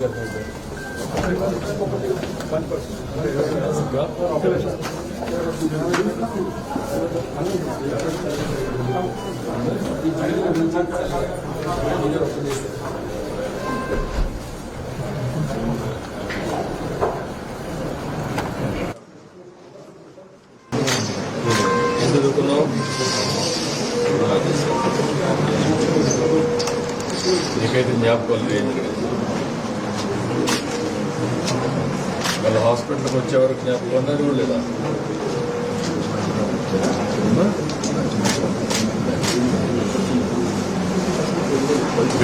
ఏం చదువుకున్నావు నీకైతే జ్ఞాపకాలు లేదు వాళ్ళ హాస్పిటల్కి వచ్చేవరకు జ్ఞాపకం ఉన్నారు కూడా లేదా?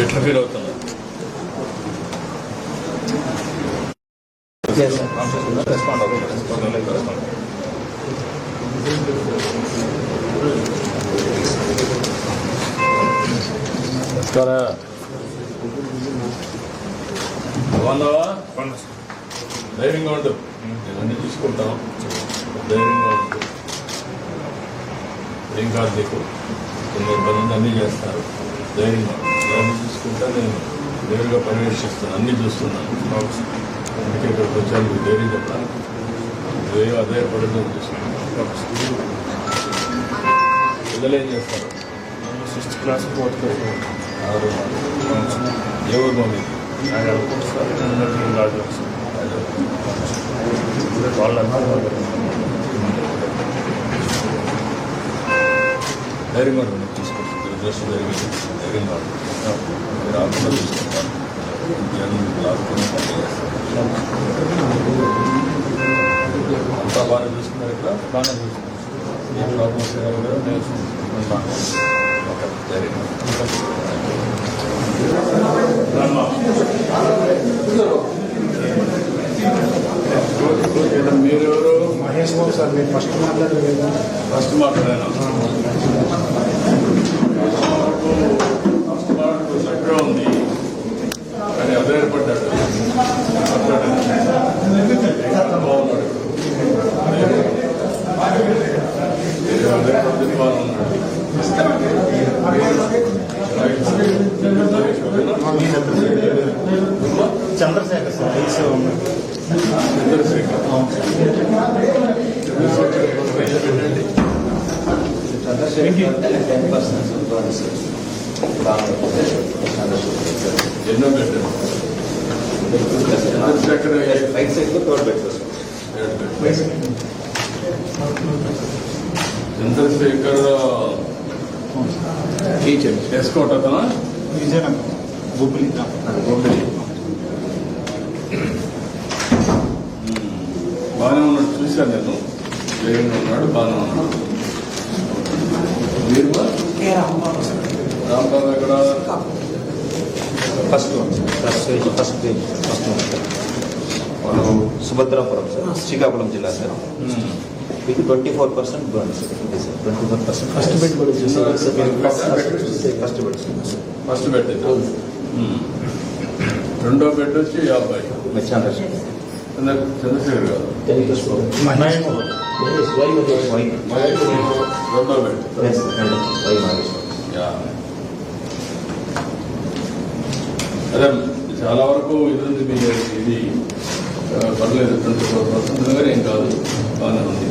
ఎట్లా ఫీల్ అవుతున్నా రెస్పాండ్ అవుతుంది రెస్పాండ్ నమస్కారా బాగున్నావా? ధైర్యంగా ఉండు. నేను అన్ని చూసుకుంటాం ధైర్యంగా ఉండు. ఏం కాదు నీకు. కొన్ని ఇబ్బందులు అన్నీ చేస్తారు ధైర్యంగా ఉండు. నేను అన్ని చూసుకుంటా నేను నేరుగా పర్యవేక్షిస్తాను. అన్ని చూస్తున్నాను. అందుకే ఇక్కడికి వచ్చాను. నీకు ధైర్యం చెప్పడానికి. నువ్వేం అదే పడుతుంది చూసుకుంటాను పిల్లలు ఏం చేస్తారు? సిక్స్త్ క్లాస్ ఫోర్త్ క్లాస్ ఆరు ఏ ఊరు మమ్మీ? ఆయన అనుకుంటున్నారు అందరికీ కాదు వాళ్ళంతా ధైర్యంగా ఉండండి తీసుకొచ్చి దురదృష్టం జరిగింది ధైర్యంగా మీరు ఆకుండా అంతా బాగానే చూసుకున్నారు ఇక్కడ బాగానే చూసుకున్నారు ఏ ప్రాబ్లమ్స్ కూడా నేను ఓకే ధైర్యంగా మీరెవరు మహేష్ బాబు సార్ మీరు ఫస్ట్ మాట్లాడలేదు ఫస్ట్ మాట్లాడాను ఫస్ట్ మాట చక్కగా ఉంది కానీ అధైర్యపడ్డాడు మాట్లాడాను బాగున్నాడు అధైర్యపడి బాగున్నాడు చంద్రశేఖర్ సార్ ఐసీ ఎన్నో పెట్టాను చంద్రశేఖర్ రైట్ సైడ్లో third bed sir Chandrasekhar teacher escort అతనా Vizianagaram Bobbili బాగానే ఉన్నాడు. చూశాను నేను. జగన్ ఉన్నాడు బాగానే ఉన్నాడు. మీరు రాంబాబు ఎక్కడ? First one. First first first one sir. మనం సుభద్రాపురం సార్. శ్రీకాకుళం జిల్లా సార్. ఇది twenty four percent burn sir. Sir. Twenty four percent first bed first bed first bed. రెండో బెడ్ వచ్చి యాభై. చంద్రశేఖర్ చంద్ర- చంద్రశేఖర్ గారు. అదే చాలా వరకు ఇది మీ ఇది పర్లేదు ట్వంటీ ఫోర్ పర్సెంట్ కానీ ఏం కాదు బాగానే ఉంది.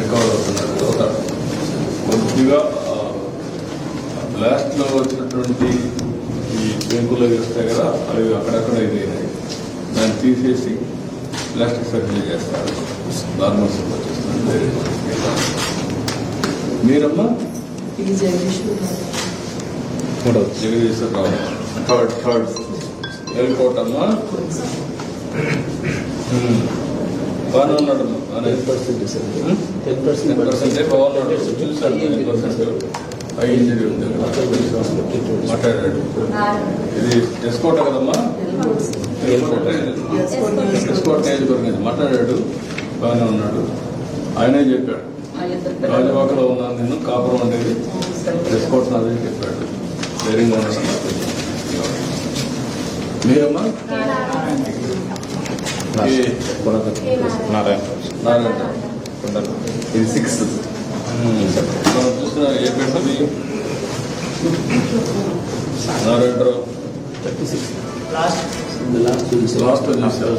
రికవర్ అవుతున్నారు అవుతాడు కొద్దిగా బ్లాస్ట్లో వచ్చినటువంటి ఈ పెంకులు వస్తాయి కదా అవి అక్కడక్కడ ఇది అయినాయి. దాన్ని తీసేసి ప్లాస్టిక్ సర్జరీ చేస్తారు నార్మల్ వచ్చేస్తుంది వేరే మీరమ్మా? ఇది జగదీశ్వర్ గారు. మూడవది Jagadishwara Rao third third. Airport అమ్మా. బాగానే ఉన్నాడమ్మా బాగానే percent sir ten ten percent బాగున్నాడు చూశాను టెన్ పర్సెంట్ హై ఇంజరీ ఉంది మాట్లాడాడు. ఇది ఎస్కోట కదమ్మా? ఎస్కోట ఎస్కోట నియోజకవర్గం మాట్లాడాడు బాగానే ఉన్నాడు ఆయనే చెప్పాడు. రాజవాకలో ఉన్నాను నేను కాపురం ఉండేది ఎస్కోట్ నాదని చెప్పాడు. ధైర్యంగా మీరమ్మా? ఈ నారాయణ. నారాయణ ఇది సిక్స్త్. మనం చూసిన ఏ పెట్టది నారాయణరావు. థర్టీ సిక్స్ లాస్ట్ చూసారు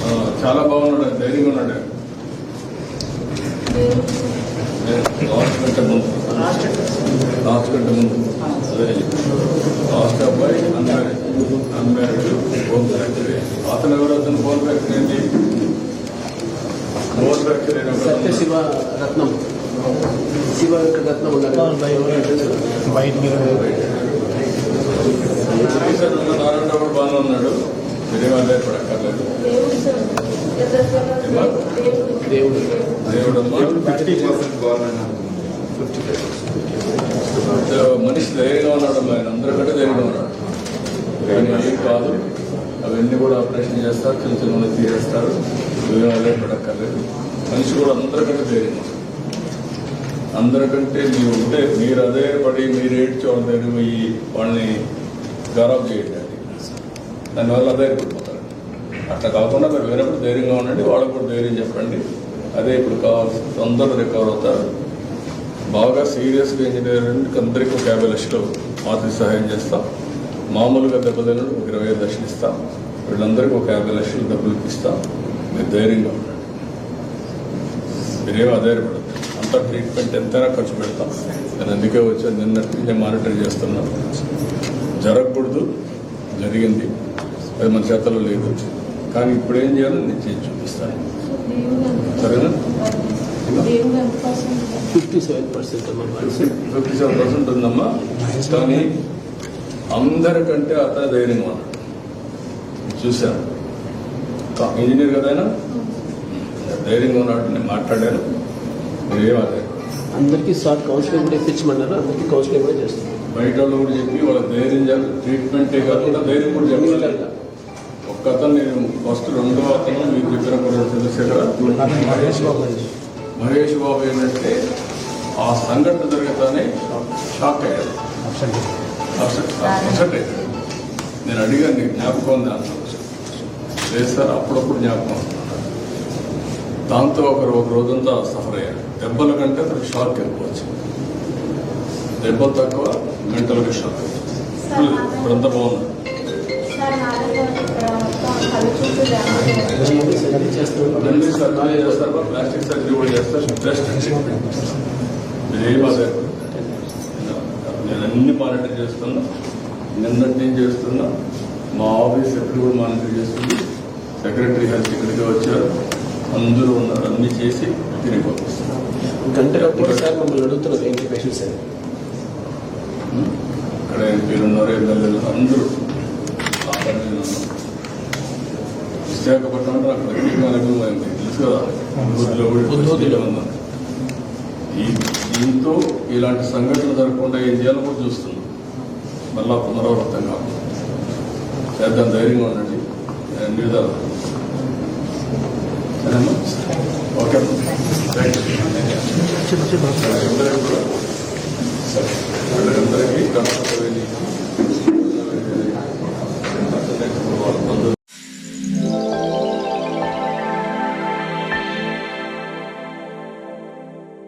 ఆ, చాలా బాగున్నాడు ధైర్యంగా ఉన్నాడు. లాస్ట్ కంటే ముందు లాస్ట్ కంటే ముందు అదే లాస్ట్ అబ్బాయి అన్మ్యారీడ్ అన్మ్యారీడ్ హోమ్ ఫ్యాక్టరీ అతను ఎవరు అతను హోమ్ ఫ్యాక్టరీ ఏంటి? Home factory Satya Shiva Ratnam. Shiva Ratnam Narayana కూడా బాగానే ఉన్నాడు మీరేం ఆధారపడక్కర్లేదు దేవుడు దేవుడమ్మా మనిషి ధైర్యంగా ఉన్నాడు ఆయన అందరికంటే ధైర్యంగా ఉన్నాడు కానీ ఏం కాదు అవన్నీ కూడా ఆపరేషన్ చేస్తారు చిన్న చిన్న తీసేస్తారు నువ్వేం ఆధారపడక్కర్లేదు మనిషి కూడా అందరికంటే ధైర్యంగా ఉన్నాడు అందరికంటే మీరు ఉంటే మీరు అదే పడి మీరు ఏడ్చి వాళ్ళ దగ్గర పోయి వాళ్ళని గౌరవం చేయండి అది దానివల్ల అధైర్యపడిపోతారు అట్లా కాకుండా మీరు వేరేప్పుడు ధైర్యంగా ఉండండి వాళ్ళకు కూడా ధైర్యం చెప్పండి. అదే ఇప్పుడు కావాల్సి తొందరగా రికవర్ అవుతారు. బాగా సీరియస్గా ఇంజనీరింగ్ అందరికీ ఒక యాభై లక్షలు ఆర్థిక సహాయం చేస్తాం. మామూలుగా దెబ్బతినడు ఒక ఇరవై ఐదు లక్షలు ఇస్తాం. వీళ్ళందరికీ ఒక యాభై లక్షలు డబ్బులు ఇప్పిస్తాం. మీరు ధైర్యంగా ఉండండి. మీరేమో అధైర్యపడదు అంత ట్రీట్మెంట్ ఎంతైనా ఖర్చు పెడతాం. నేను అందుకే వచ్చాను. నిన్నటి నుంచి మానిటర్ చేస్తున్నాను. జరగకూడదు జరిగింది. అది మన చేతలో లేదు. కానీ ఇప్పుడు ఏం చేయాలో నేను చేసి చూపిస్తాను. సరేనా? Fifty seven percent fifty seven percent ఉందమ్మా. కానీ అందరికంటే ధైర్యంగా ఉన్నాడు. చూశాను. ఇంజనీర్ కదా ఆయన? ధైర్యంగా ఉన్నాడు నేను మాట్లాడాను. మీరేం అదే? అందరికీ షార్ట్ కౌన్సిలింగ్ కూడా ఇప్పించమన్నారు. అందరికీ కౌన్సిలింగ్ కూడా చేస్తాం బయట వాళ్ళు కూడా చెప్పి వాళ్ళ ధైర్యం ట్రీట్మెంటే కాకుండా ధైర్యం కూడా చెప్పాలి. ఒక్క అతను నేను ఫస్ట్ రెండో అతను మీకు చెప్పిన కూడా తెలుసే కదా. మహేష్ బాబు. మహేష్ బాబు ఏంటంటే ఆ సంఘటన జరగతానే షాక్ అయ్యాడు. అప్సెట్ నేను అడిగాను నీకు జ్ఞాపకం ఉంది? అన్నాడు లేదు సార్ అప్పుడప్పుడు జ్ఞాపకం. దాంతో ఒకరు ఒక రోజంతా సఫర్ అయ్యాడు దెబ్బల కంటే అతనికి షాక్ ఎక్కువ వచ్చింది. దెబ్బలు తక్కువ మెంటల్గా షాక్ ఇప్పుడు ఇప్పుడంతా బాగుంది. సార్ అన్ని సర్జరీ చేస్తారు. ప్లాస్టిక్ సర్జరీ కూడా చేస్తారు. బెస్ట్ మీరేం ఆధారపడదు నేను అన్ని మానిటర్ చేస్తున్నా. నిన్నటి నుంచి చేస్తున్నా. మా ఆఫీస్ ఎప్పుడు కూడా మానిటర్ చేస్తుంది. సెక్రటరీ హెల్త్ ఇక్కడికి వచ్చారు. అందరూ ఉన్నారు. అన్ని చేసి తిరిగి పంపిస్తున్నారు. గంట ఒకసారి మమ్మల్ని అడుగుతున్నారు ఏంటి పేషెంట్స్ అని ఇక్కడ ఎంపీలు ఉన్నారు ఎమ్మెల్యేలు అందరూ. విశాఖపట్నం నాకు అనుభవం తెలుసు కదా. ఉన్నాను. ఈ దీంతో ఇలాంటి సంఘటనలు జరగకుండా ఏం చేయాలో కూడా చూస్తున్నాం. మళ్ళా పునరావృతం కాకుండా. చేద్దాం ధైర్యంగా ఉండండి. అన్ని విధాలు సరేనా? Okay. Thank you nunca nos.